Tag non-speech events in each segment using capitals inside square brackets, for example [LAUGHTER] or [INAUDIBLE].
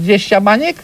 20 baniek?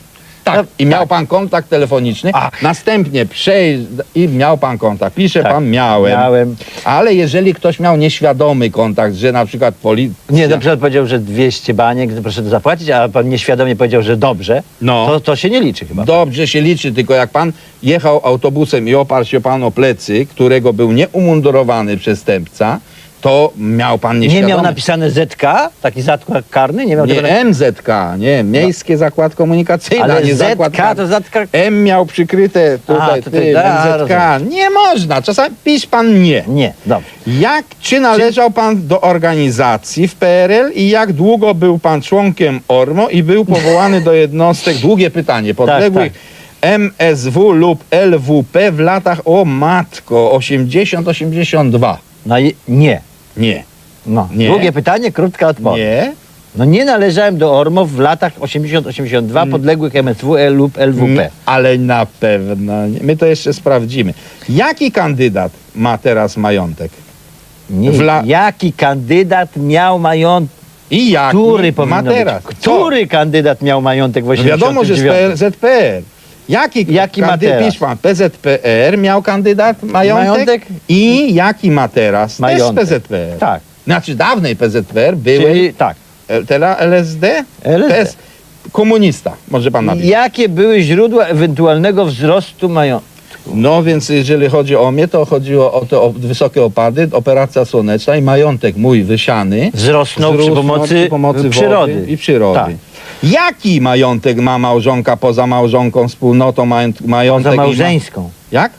Tak. I miał tak. pan kontakt telefoniczny. A. Następnie przejść i miał pan kontakt. Pisze Tak, pan miałem. miałem. Ale jeżeli ktoś miał nieświadomy kontakt, że na przykład policja... Nie, na przykład powiedział, że 200 baniek, proszę to zapłacić, a pan nieświadomie powiedział, że dobrze, No. to, to się nie liczy chyba. Dobrze się liczy, tylko jak pan jechał autobusem i oparł się pan o plecy, którego był nieumundurowany przestępca, to miał pan nie nieświadomy... miał napisane ZK, taki zakład karny, nie miał tego Nie, MZK, nie, Miejskie Zakład Komunikacyjny, Ale a nie ZK zakład to ZK... M miał przykryte tutaj, A, tutaj, ty, da, MZK. Nie można, czasami pisz pan nie. Nie, dobrze. Jak, czy należał pan do organizacji w PRL i jak długo był pan członkiem ORMO i był powołany do jednostek, długie pytanie, podległych MSW lub LWP w latach, o matko, 80-82. No i nie. Nie. No. Nie. Drugie pytanie, krótka odpowiedź. Nie? No nie należałem do ORMO w latach 80-82 podległych MSW L lub LWP. Nie, Ale na pewno nie. My to jeszcze sprawdzimy. Jaki kandydat ma teraz majątek? Nie. Wla- Jaki kandydat miał majątek? I jaki Który ma teraz? Który kandydat miał majątek w No 89? wiadomo, że z PL, ZPR. Jaki, Jaki ma kandy- teraz? PZPR miał kandydat majątek, Majątek? i jaki ma teraz? Majątek. Też PZPR. Tak. Znaczy dawnej PZPR były, Czyli tak. teraz LSD? LSD. PS, komunista, może pan napisać. Jakie były źródła ewentualnego wzrostu majątku? No więc jeżeli chodzi o mnie, to chodziło o te o wysokie opady, operacja słoneczna i majątek mój wysiany. Wzrosnął przy pomocy, pomocy przyrody. wody i przyrody. Tak. Jaki majątek ma małżonka poza małżonką, wspólnotą, mająt, majątek? Za i ma- małżeńską. Jak?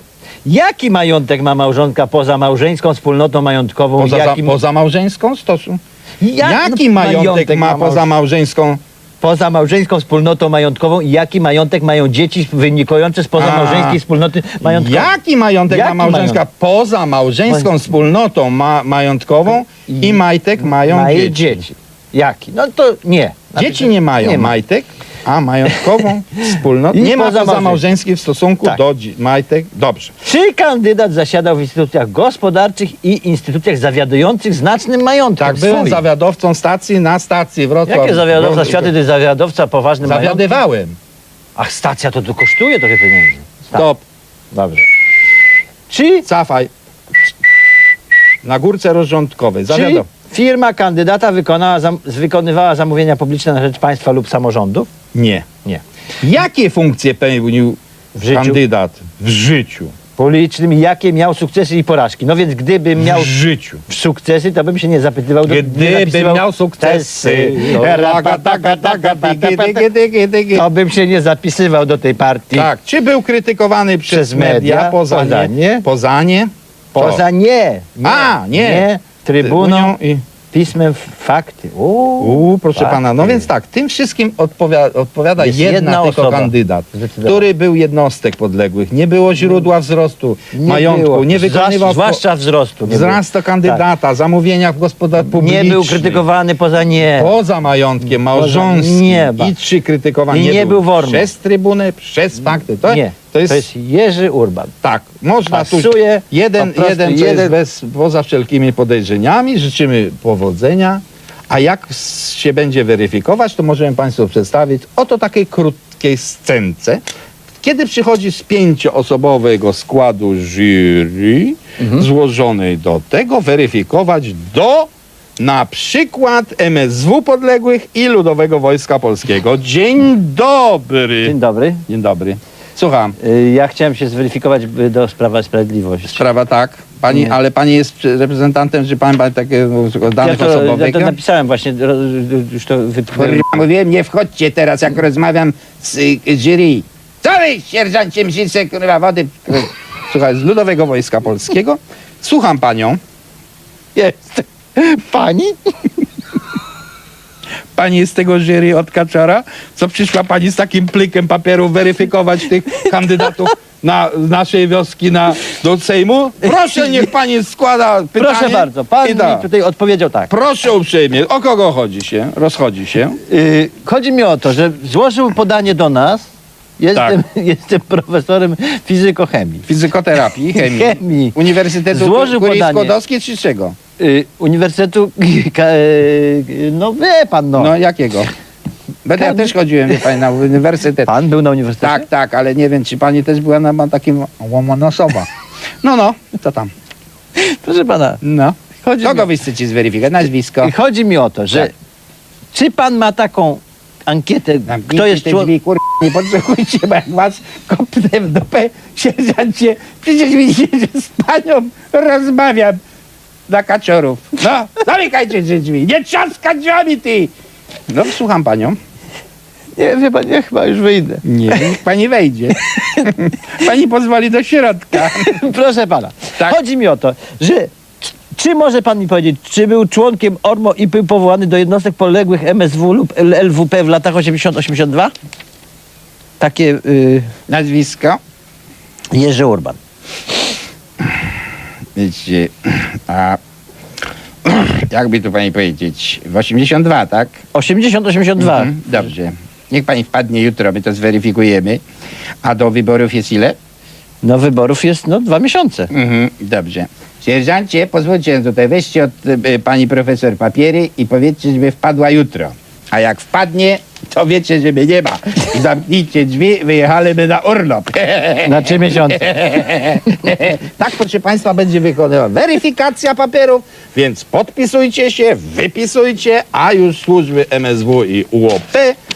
Jaki majątek ma małżonka poza małżeńską wspólnotą majątkową? Poza, Jaki, za, poza małżeńską stosu? Jak- Jaki majątek, ma małż- poza małżeńską? poza małżeńską wspólnotą majątkową i jaki majątek mają dzieci wynikające z pozamałżeńskiej A. wspólnoty majątkowej? Jaki majątek Jaki ma małżeńska majątek? poza małżeńską Poza- wspólnotą ma, majątkową i, I- majtek mają Mają dzieci? dzieci. Jaki? No to nie. Dzieci nie mają Nie ma. majtek, a majątkową [LAUGHS] wspólnotę. Nie ma poza poza małżeńskiej w stosunku Tak. do dzi- majtek. Dobrze. Czy kandydat zasiadał w instytucjach gospodarczych i instytucjach zawiadujących znacznym majątkiem? Tak, byłem swoim? zawiadowcą stacji na stacji Wrocław. Jakie zawiadowca? Światy to jest zawiadowca poważnym majątkiem? Zawiadywałem. Ach, stacja to tu kosztuje trochę pieniędzy. Tak. Stop. Dobrze. Czy, Cafaj. Na górce rozrządkowej. czy. Firma kandydata wykonała, zam, wykonywała zamówienia publiczne na rzecz państwa lub samorządów? Nie. Nie. Jakie funkcje pełnił W życiu kandydat w życiu? publicznym i jakie miał sukcesy i porażki? No więc gdybym miał W życiu. sukcesy, to bym się nie zapytywał. do- nie Gdybym zapisywał miał sukcesy, tesy. To bym się nie zapisywał do tej partii. Tak. Czy był krytykowany przez, Przez media? media, Poza, poza nie. nie. Poza nie. Co? Poza nie. nie A, nie. Nie trybuną, Unią i... pismem fakty. Uuu, proszę fakty. pana, no więc tak, tym wszystkim odpowiada, odpowiada Jest jedna, jedna tylko osoba. kandydat, który był jednostek podległych. Nie było źródła wzrostu Nie majątku, było. nie wykonywał Zwłaszcza, zwłaszcza wzrostu. nie wzrastu kandydata, zamówienia w gospodarce publicznej. Nie był krytykowany poza nie. Poza majątkiem małżąskim nie, i trzy krytykowani. I nie był wormą. Przez trybunę, przez fakty. To, nie. to jest, Jerzy Urban. tak, można tu Pasuje, jeden, prostu jeden, jeden- jest bez, poza wszelkimi podejrzeniami. Życzymy powodzenia. A jak się będzie weryfikować, to możemy Państwu przedstawić oto takiej krótkiej scence. Kiedy przychodzi z pięcioosobowego składu jury Mhm. złożonej do tego, weryfikować do na przykład MSW Podległych i Ludowego Wojska Polskiego. Dzień dobry. Dzień dobry. Dzień dobry. Słucham. Y, Ja chciałem się zweryfikować do Sprawa Sprawiedliwości. Sprawa tak. Pani, Nie. ale pani jest reprezentantem, czy pan ma takie no, danych Ja to, ja osobowych? to napisałem właśnie, już to. Kurwa, Mówiłem, nie wchodźcie teraz, jak rozmawiam z y, jury. Co wy, sierżancie Mzice, kurwa, wody? Słuchaj, z Ludowego Wojska Polskiego. Słucham panią. Jest. Pani? Pani z tego jury od Kaczara? Co przyszła pani z takim plikiem papierów weryfikować tych kandydatów na z naszej wioski na, do Sejmu? Proszę, niech pani składa pytanie. Proszę bardzo, pan I mi da. tutaj odpowiedział tak. Proszę uprzejmie, o kogo chodzi się? Rozchodzi się. Y, chodzi mi o to, że złożył podanie do nas. Jestem, [LAUGHS] jestem profesorem fizykochemii. Fizykoterapii, chemii. Chemii. Uniwersytetu Złożył podanie. Skłodowskiej czy czego? Y, Uniwersytetu, [LAUGHS] ka- y, no wie pan no. No jakiego? Bo ja też chodziłem, wie pani, na uniwersytet. Pan był na uniwersytecie? Tak, tak, ale nie wiem, czy pani też była na, na takim łamanosoba. No, no, co tam? Proszę pana, No. chodzi, Kogo mi, wy chcecie zweryfikować? Nazwisko? chodzi mi o to, że Tak. czy pan ma taką ankietę, Zamknijcie kto jest te człowiek... drzwi, kur... nie podsłuchujcie, bo jak was kopnę w dupę, sierżancie, przecież widzicie, że z panią rozmawiam dla kaczorów. No, zamykajcie te drzwi, nie trzaskać drzwiami, ty! No, słucham panią. Nie, wie pan, ja chyba już wyjdę. Nie, niech pani wejdzie. Pani pozwoli do środka. Proszę pana, Tak. chodzi mi o to, że c- czy może pan mi powiedzieć, czy był członkiem ORMO i był powołany do jednostek poległych MSW lub L- LWP w latach 80-82? Takie y, Nazwisko? Jerzy Urban. Wiecie, [CLEARS THROAT] a [CLEARS THROAT] jakby tu pani powiedzieć, w 82, tak? 80-82. Mhm, dobrze. Niech pani wpadnie jutro, my to zweryfikujemy. A do wyborów jest ile? No wyborów jest no dwa miesiące. Mhm, dobrze. Sierżancie, pozwólcie tutaj, weźcie od y, pani profesor papiery i powiedzcie, żeby wpadła jutro. A jak wpadnie, to wiecie, że mnie nie ma. Zamknijcie drzwi, wyjechaliśmy na urlop. [LAUGHS] Na trzy miesiące. [LAUGHS] Tak, proszę Państwa, będzie wykonana weryfikacja papierów, więc podpisujcie się, wypisujcie, a już służby MSW i UOP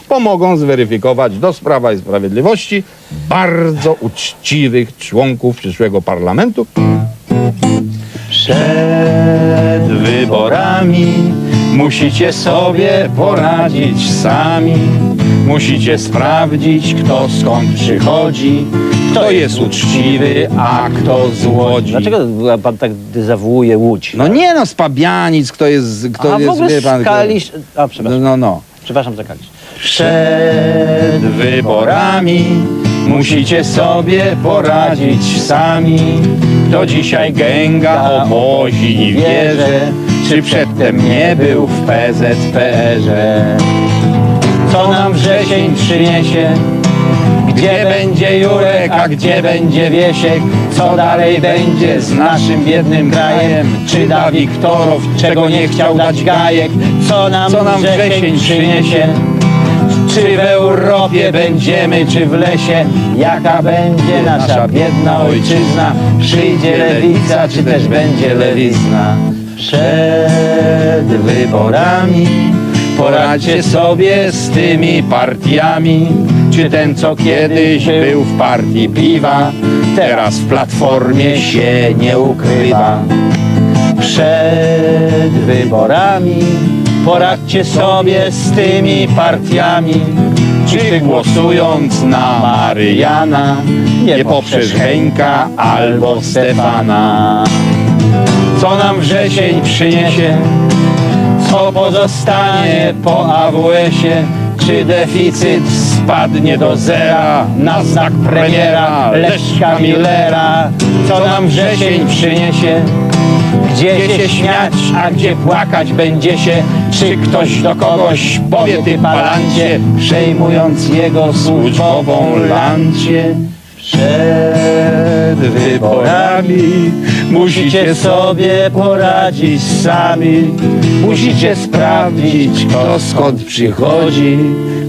pomogą zweryfikować do Sprawa i Sprawiedliwości bardzo uczciwych członków przyszłego parlamentu. Przed wyborami musicie sobie poradzić sami. Musicie sprawdzić, kto skąd przychodzi, kto jest uczciwy, a kto złodzi. Dlaczego pan tak dezawuuje Łódź? No nie no, z Pabianic, kto jest, kto A w jest, ogóle wie pan, Kalisz... A, No, przepraszam. no, no. Przepraszam za Kalisz. Przed wyborami musicie sobie poradzić sami. Kto dzisiaj gęga obozi i wierzy, czy przedtem nie był w PZPR-ze. Co nam wrzesień przyniesie? Gdzie będzie Jurek, a gdzie będzie Wiesiek? Co dalej będzie z naszym biednym krajem? Czy da Wiktorow, czego nie chciał dać Gajek? Co nam, Co nam wrzesień przyniesie? Czy w Europie będziemy, czy w lesie? Jaka będzie nasza biedna ojczyzna? Przyjdzie lewica, czy też będzie lewizna? Przed wyborami poradźcie sobie z tymi partiami. Czy ten, co kiedyś był w partii piwa, teraz w platformie się nie ukrywa? Przed wyborami poradźcie sobie z tymi partiami. Czy głosując na Maryjana nie poprzesz Henka albo Stefana? Co nam wrzesień przyniesie? Co pozostanie po AWS-ie? Czy deficyt spadnie do zera na znak premiera Leszka Millera? Co nam wrzesień przyniesie? Gdzie się śmiać, a gdzie płakać będzie się? Czy ktoś do kogoś powie ty palancie, przejmując jego służbową lancię? Przed wyborami musicie sobie poradzić sami. Musicie sprawdzić, kto skąd przychodzi,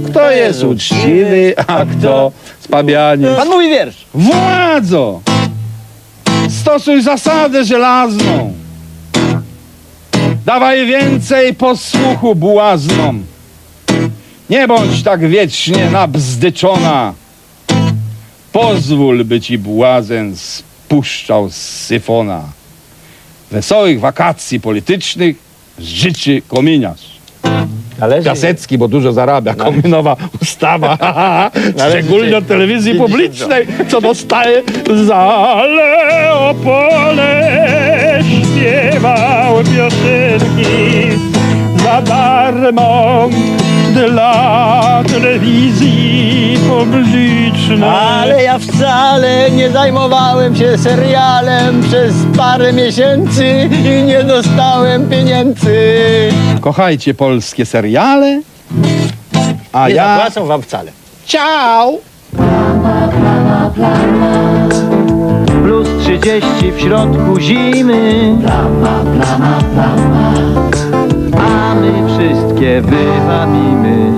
kto jest uczciwy, a kto z Pabiani. Pan mówi wiersz. Władzo! Stosuj zasadę żelazną. Dawaj więcej posłuchu błaznom. Nie bądź tak wiecznie nabzdyczona. Pozwól, by ci błazen spuszczał z syfona. Wesołych wakacji politycznych życzy kominiarz. Ale Piasecki, bo dużo zarabia. Kominowa ustawa. [LAUGHS] Szczególnie od telewizji publicznej, co dostaje za Leopole śpiewał piosenki za darmo dla telewizji publicznej. Ale ja wcale nie zajmowałem się serialem przez parę miesięcy i nie dostałem pieniędzy. Kochajcie polskie seriale, a Nie ja... zapłacą wam wcale. Ciao! Plus 30 w środku zimy. A my wszystkie wywabimy.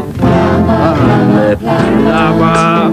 plama.